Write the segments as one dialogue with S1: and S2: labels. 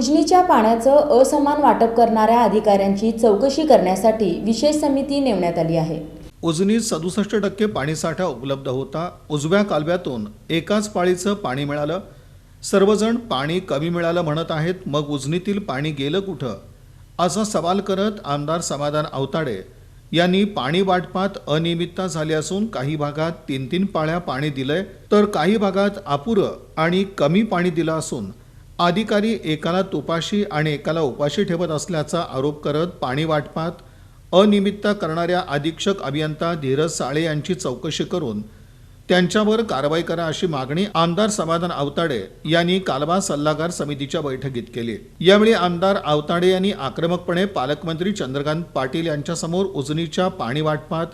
S1: उजनीच्या पाण्याचं असमान वाटप करणाऱ्या अधिकाऱ्यांची चौकशी करण्यासाठी विशेष समिती नेमण्यात आली आहे.
S2: उजनीत सदुसष्ट टक्के पाणीसाठा उपलब्ध होता. उजव्या कालव्यातून एकाच पाळीचं पाणी मिळालं. सर्वजण पाणी कमी मिळालं म्हणत आहेत. मग उजनीतील पाणी गेलं कुठं? असा सवाल करत आमदार समाधान आवताडे यांनी पाणी वाटपात अनियमितता झाली असून काही भागात तीन तीन पाळ्या पाणी दिलंय. तर काही भागात अपुरं आणि कमी पाणी दिलं असून अधिकारी एकाला तुपाशी आणि एकाला उपाशी ठेवत असल्याचा आरोप करत पाणी वाटपात अनियमितता करणाऱ्या अधीक्षक अभियंता धीरज साळे यांची चौकशी करून त्यांच्यावर कारवाई करा अशी मागणी आमदार समाधान आवताडे यांनी कालवा सल्लागार समितीच्या बैठकीत केली. यावेळी आमदार आवताडे यांनी आक्रमकपणे पालकमंत्री चंद्रकांत पाटील यांच्यासमोर उजनीच्या पाणी वाटपात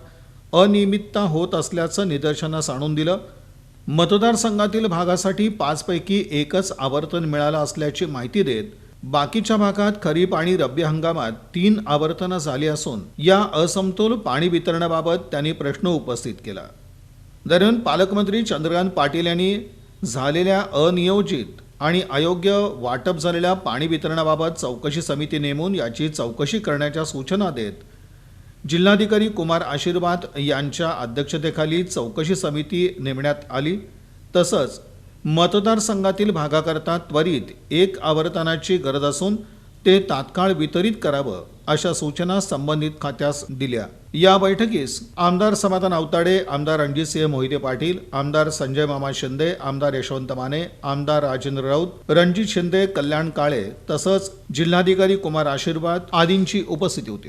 S2: अनियमितता होत असल्याचं निदर्शनास आणून दिलं. मतदारसंघातील भागासाठी पाचपैकी एकच आवर्तन मिळालं असल्याची माहिती देत बाकीच्या भागात खरीप आणि रब्बी हंगामात तीन आवर्तनं झाली असून या असमतोल पाणी वितरणाबाबत त्यांनी प्रश्न उपस्थित केला. दरम्यान पालकमंत्री चंद्रकांत पाटील यांनी झालेल्या अनियोजित आणि अयोग्य वाटप झालेल्या पाणी वितरणाबाबत चौकशी समिती नेमून याची चौकशी करण्याच्या सूचना देत जिल्हाधिकारी कुमार आशीर्वाद यांच्या अध्यक्षतेखाली चौकशी समिती नेमण्यात आली. तसंच मतदारसंघातील भागाकरता त्वरित एक आवर्तनाची गरज असून ते तात्काळ वितरित करावं अशा सूचना संबंधित खात्यास दिल्या. या बैठकीस आमदार समाधान अवताडे आमदार रणजितसिंह मोहिते पाटील आमदार संजय मामा शिंदे आमदार यशवंत माने आमदार राजेंद्र राऊत रणजित शिंदे कल्याण काळे तसंच जिल्हाधिकारी कुमार आशीर्वाद आदींची उपस्थिती होती.